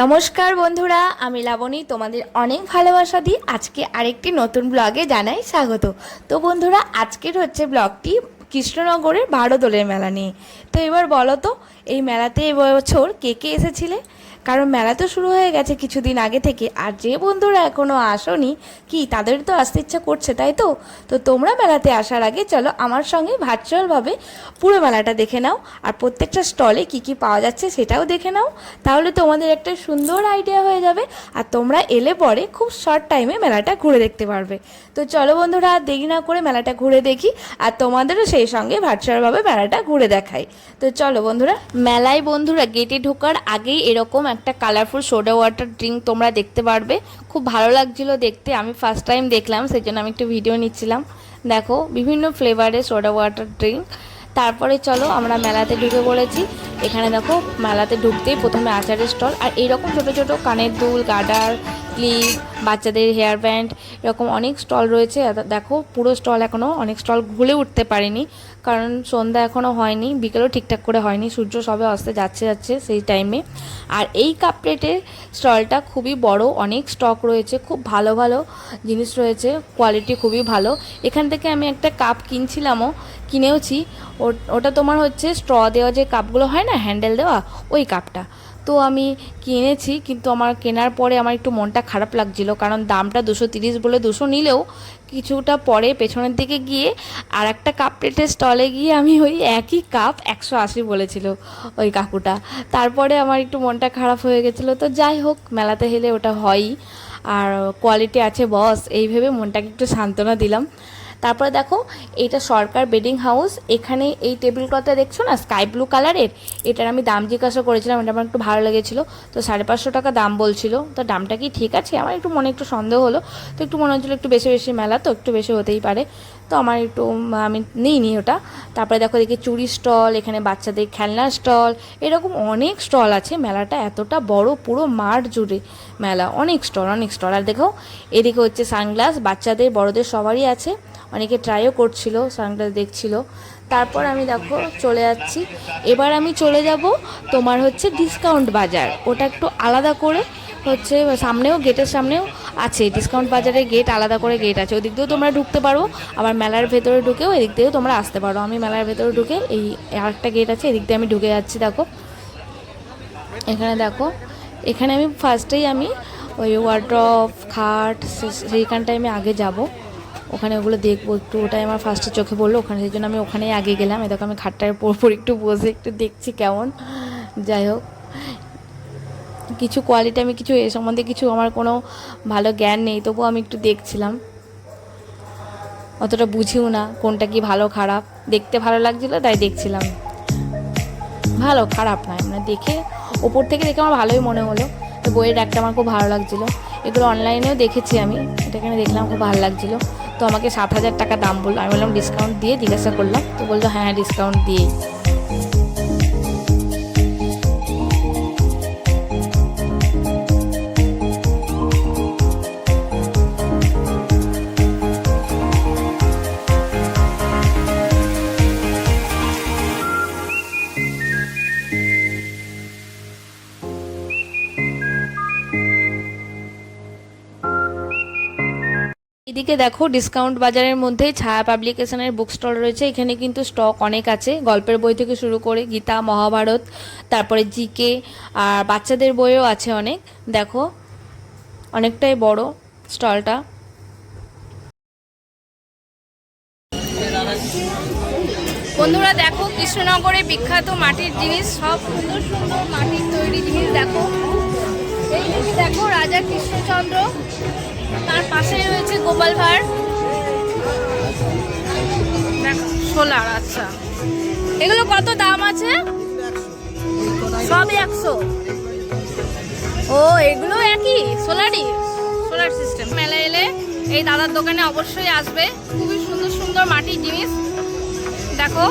নমস্কার বন্ধুরা, আমি লাবণী, তোমাদের অনেক ভালোবাসা দিই আজকে আরেকটি নতুন ব্লগে জানাই স্বাগত। তো বন্ধুরা, আজকের হচ্ছে ব্লগটি কৃষ্ণনগরের বারো দোলের মেলা নিয়ে। তো এবার বলো তো, এই মেলাতে এবছর কে কে এসেছিলে? কারণ মেলা তো শুরু হয়ে গেছে কিছুদিন আগে থেকে, আর যে বন্ধুরা এখনও আসোনি, কি তাদের তো আসতে ইচ্ছা করছে, তাই তো? তো তোমরা মেলাতে আসার আগে চলো আমার সঙ্গে ভার্চুয়ালভাবে পুরো মেলাটা দেখে নাও, আর প্রত্যেকটা স্টলে কি কি পাওয়া যাচ্ছে সেটাও দেখে নাও, তাহলে তোমাদের একটা সুন্দর আইডিয়া হয়ে যাবে, আর তোমরা এলে পরে খুব শর্ট টাইমে মেলাটা ঘুরে দেখতে পারবে। তো চলো বন্ধুরা দেরি না করে মেলাটা ঘুরে দেখি, আর তোমাদেরও সেই সঙ্গে ভার্চুয়ালভাবে মেলাটা ঘুরে দেখাই। তো চলো বন্ধুরা, মেলায় বন্ধুরা গেটে ঢোকার আগেই এরকম একটা কালারফুল সোডা ওয়াটার ড্রিঙ্ক তোমরা দেখতে পারবে। খুব ভালো লাগছিল দেখতে, আমি ফার্স্ট টাইম দেখলাম সেই জন্য আমি একটু ভিডিও নিচ্ছিলাম। দেখো, বিভিন্ন ফ্লেভারের সোডা ওয়াটার ড্রিঙ্ক তারপরে চলো, আমরা মেলাতে ঢুকে পড়েছি। এখানে দেখো, মেলাতে ঢুকতেই প্রথমে আচারের স্টল আর এইরকম ছোটো ছোটো কানের দুল গার্ডার ক্লিপ বাচ্চাদের হেয়ার ব্যান্ড এরকম অনেক স্টল রয়েছে। দেখো, পুরো স্টল এখনও অনেক স্টল ঘুরে উঠতে পারিনি। কারণ সন্ধ্যা এখনও হয়নি, বিকেলেও ঠিকঠাক করে হয়নি, সূর্য সবে অস্তে যাচ্ছে যাচ্ছে সেই টাইমে আর এই কাপ প্লেটের স্টলটা খুবই বড়, অনেক স্টক রয়েছে, খুব ভালো ভালো জিনিস রয়েছে কোয়ালিটি খুবই ভালো। এখান থেকে আমি একটা কাপ কিনছিলামও, কিনেওছি। ওটা তোমার হচ্ছে স্ট্র দেওয়া যে কাপগুলো হয় না হ্যান্ডেল দেওয়া, ওই কাপটা তো আমি কিনেছি, কিন্তু আমার কেনার পরে আমার একটু মনটা খারাপ লাগছিল। কারণ দামটা দুশো তিরিশ বলে দুশো নিলেও কিছুটা পরে পেছনের দিকে গিয়ে আর একটা কাপ প্লেটের স্টলে গিয়ে আমি ওই একই কাপ একশো আশি বলেছিল ওই কাকুটা। তারপরে আমার একটু মনটা খারাপ হয়ে গেছিল। তো যাই হোক, মেলাতে হেলে ওটা হয়ই। আর কোয়ালিটি আছে বস এই ভেবে মনটাকে একটু সান্ত্বনা দিলাম। তারপরে দেখো, এটা সরকার বেডিং হাউস, এখানে এই টেবিল ক্লথটা দেখছ না? স্কাই ব্লু কালারের। এটার আমি দাম জিজ্ঞাসা করেছিলাম, এটা আমার একটু ভালো লেগেছিলো। তো সাড়ে পাঁচশো টাকা দাম বলছিল। তো দামটা কি ঠিক আছে? আমার একটু মনে, একটু সন্দেহ হলো। তো একটু মনে হচ্ছিল একটু বেশি বেশি মেলা, তো একটু বেশি হতেই পারে। তো আমার একটু, আমি নিইনি ওটা। তারপরে দেখো, দেখি চুরি স্টল, এখানে বাচ্চাদের খেলনার স্টল। এরকম অনেক স্টল আছে। মেলাটা এতটা বড়, পুরো মাঠ জুড়ে মেলা। অনেক স্টল অনেক স্টল। আর দেখো, এদিকে হচ্ছে সানগ্লাস, বাচ্চাদের, বড়দের সবারই আছে। অনেকে ট্রাইও করছিল সানগ্লাস দেখছিল। তারপর আমি দেখো চলে যাচ্ছি। এবার আমি চলে যাব তোমার হচ্ছে ডিসকাউন্ট বাজার। ওটা একটু আলাদা করে হচ্ছে সামনেও গেটের সামনেও আছে। ডিসকাউন্ট বাজারের গেট আলাদা করে গেট আছে। ওদিক দিয়েও তোমরা ঢুকতে পারো। আবার মেলার ভেতরে ঢুকেও এদিক দিয়েও তোমরা আসতে পারো। আমি মেলার ভেতরে ঢুকে এই আরেকটা গেট আছে, এদিক দিয়ে আমি ঢুকে যাচ্ছি, দেখো। এখানে দেখো, এখানে আমি ফার্স্টেই আমি ওই ওয়ার্ড্রপ খাট সেইখানটায় আমি আগে যাব। ওখানে ওগুলো দেখব, একটু ওটাই আমার ফার্স্টে চোখে পড়ল, ওখানে সেই জন্য আমি ওখানেই আগে গেলাম। এ দেখো আমি খাটটার পর একটু বসে একটু দেখছি কেমন। যাই হোক, কিছু কোয়ালিটি আমি কিছু এ সম্বন্ধে কিছু আমার কোনো ভালো জ্ঞান নেই, তবুও আমি একটু দেখছিলাম। অতটা বুঝিও না কোনটা কি ভালো, খারাপ। দেখতে ভালো লাগছিল, তাই দেখছিলাম। ভালো, খারাপ নয় মানে দেখে ওপর থেকে দেখে আমার ভালোই মনে হলো। তো বইয়ের একটা আমার খুব ভালো লাগছিল। এগুলো অনলাইনেও দেখেছি আমি এটা এখানে দেখলাম, খুব ভালো লাগছিল। তো আমাকে সাত হাজার টাকা দাম বলল। আমি বললাম ডিসকাউন্ট দিয়ে জিজ্ঞাসা করলাম। তো বলল হ্যাঁ ডিসকাউন্ট দিয়েই। এদিকে দেখো ডিসকাউন্ট বাজারের মধ্যে ছায়া পাবলিকেশনের বুক স্টল রয়েছে। এখানে কিন্তু স্টক অনেক আছে। গল্পের বই থেকে শুরু করে গীতা, মহাভারত, তারপরে জিকে আর বাচ্চাদের বইও আছে অনেক। দেখো, অনেকটাই বড় স্টলটা বন্ধুরা দেখো, কৃষ্ণনগরে বিখ্যাত মাটির জিনিস। সব সুন্দর সুন্দর মাটির তৈরি জিনিস। দেখো দেখো রাজা কৃষ্ণচন্দ্র, তার পাশেই রয়েছে গোপাল ভাঁড়। সোলার আচ্ছা। এগুলো কত দাম আছে? সব একশো। ও, এগুলো একই? সোলারই সোলার সিস্টেম মেলা এলে এই দাদার দোকানে অবশ্যই আসবে। খুবই সুন্দর সুন্দর মাটির জিনিস। দেখো।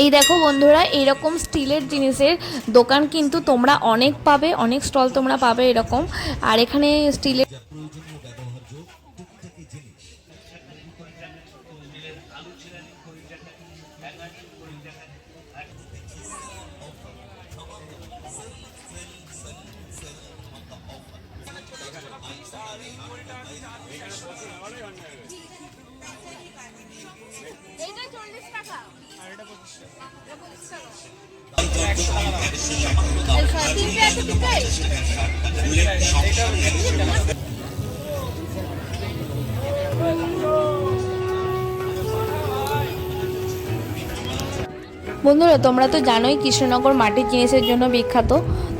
এই দেখো বন্ধুরা এরকম স্টিলের জিনিসের দোকান কিন্তু তোমরা অনেক পাবে, অনেক স্টল তোমরা পাবে এরকম। আর এখানে স্টিলের বন্ধুরা, তোমরা তো জানোই কৃষ্ণনগর মাটির জিনিসের জন্য বিখ্যাত।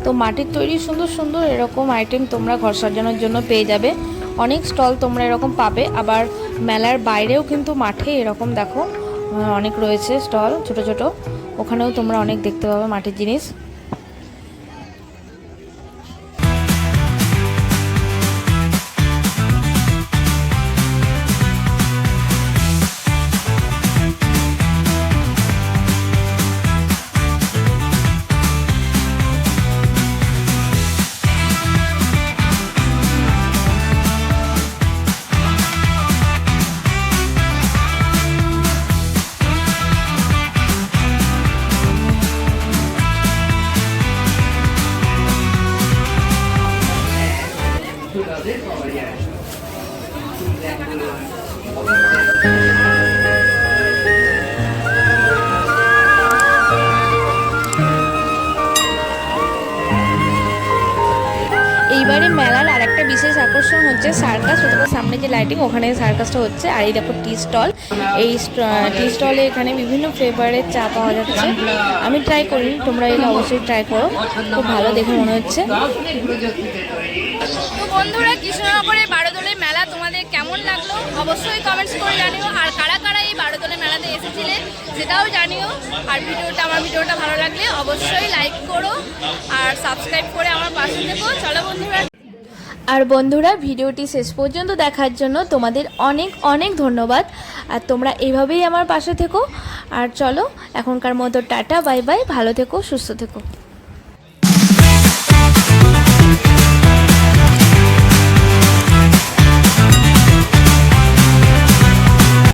তো মাটির তৈরি সুন্দর সুন্দর এরকম আইটেম তোমরা ঘর সাজানোর জন্য পেয়ে যাবে। অনেক স্টল তোমরা এরকম পাবে, আবার মেলার বাইরেও কিন্তু মাঠে এরকম দেখো। অনেক রয়েছে স্টল ছোট ছোট। ওখানেও তোমরা অনেক দেখতে পাবে মাটির জিনিস। বিশেষ আকর্ষণ হচ্ছে সার্কাস অথবা সামনে যে লাইটিং ওখানে সার্কাসটা হচ্ছে। আর এই দেখো টি স্টল এই টি স্টলে এখানে বিভিন্ন ফ্লেভারের চা পাওয়া যাচ্ছে। আমি ট্রাই করি তোমরা এটা অবশ্যই ট্রাই করো। খুব ভালো দেখে মনে হচ্ছে। বন্ধুরা কৃষ্ণনগরের বারোদলের মেলা তোমাদের কেমন লাগল? অবশ্যই কমেন্টস করে জানিও। আর কারা কারা এই বারোদলের মেলাতে এসেছিলে, সেটাও জানিও। আর ভিডিওটা, আমার ভিডিওটা ভালো লাগলে অবশ্যই লাইক করো। আর সাবস্ক্রাইব করে আমার পাশে থেকো। চলো বন্ধুরা। আর বন্ধুরা, ভিডিওটি শেষ পর্যন্ত দেখার জন্য তোমাদের অনেক অনেক ধন্যবাদ। আর তোমরা এইভাবেই আমার পাশে থেকো। আর চলো, এখনকার মতো টাটা, বাই বাই, ভালো থেকো, সুস্থ থেকো।